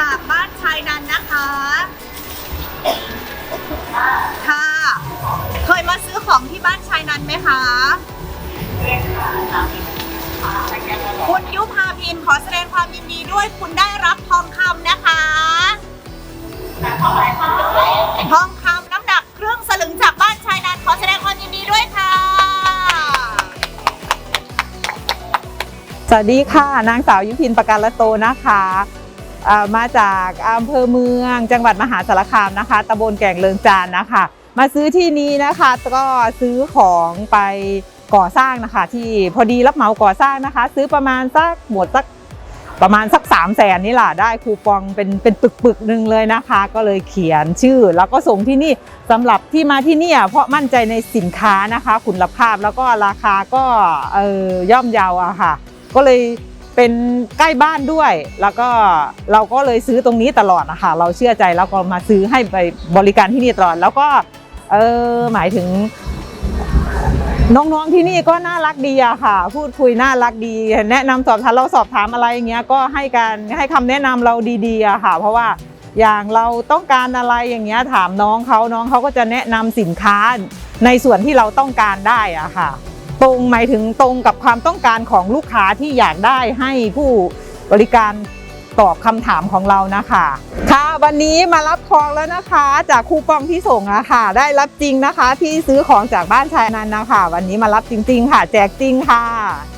จากบ้านชายนันนะคะ ค่ะ เคยมาซื้อของที่บ้านชายนันไหมคะคุณยุพาพินขอแสดงความยินดีด้วยคุณได้รับทองคำนะคะทองคำน้ำหนักเครื่องสลึงจากบ้านชายนันขอแสดงความยินดีด้วยค่ะ สวัสดีค่ะ นางสาวยุพินประกันละโตนะคะ มาจากอำเภอเมือง จังหวัดมหาสารคามนะคะตำบลแก่งเลิงจานนะคะ มาซื้อที่นี้นะคะก็ซื้อของไปก่อสร้างนะคะ ที่พอดีรับเหมาก่อสร้างนะคะ ซื้อประมาณสักหมดสักประมาณสัก3 0 0แสนนี่แหละได้คูปองเป็นเป็นปึกปึกหนึ่งเลยนะคะ ก็เลยเขียนชื่อ แล้วก็ส่งที่นี่สำหรับที่มาที่นี่เพราะมั่นใจในสินค้านะคะ คุณภาพแล้วก็ราคาก็เออย่อมเยาวอะค่ะ ก็เลย เป็นใกล้บ้านด้วย แล้วก็เราก็เลยซื้อตรงนี้ตลอดนะคะเราเชื่อใจแล้วก็มาซื้อให้ไปบริการที่นี่ตลอด แล้วก็เออหมายถึง น้องๆที่นี่ก็น่ารักดีอะค่ะ พูดคุยน่ารักดี แนะนำสอบถามเราสอบถามอะไรอย่างเงี้ยก็ให้การให้คำแนะนำเราดีๆอะค่ะ เพราะว่าอย่างเราต้องการอะไรอย่างเงี้ยถามน้องเขาน้องเขาก็จะแนะนำสินค้าในส่วนที่เราต้องการได้อะค่ะ ตรงหมายถึงตรงกับความต้องการของลูกค้าที่อยากได้ให้ผู้บริการตอบคำถามของเรานะคะค่ะวันนี้มารับทองแล้วนะคะ จากคูปองที่ส่งอะค่ะ ได้รับจริงนะคะ ที่ซื้อของจากบ้านชายนันนะคะ วันนี้มารับจริง ๆ ค่ะ แจกจริงค่ะ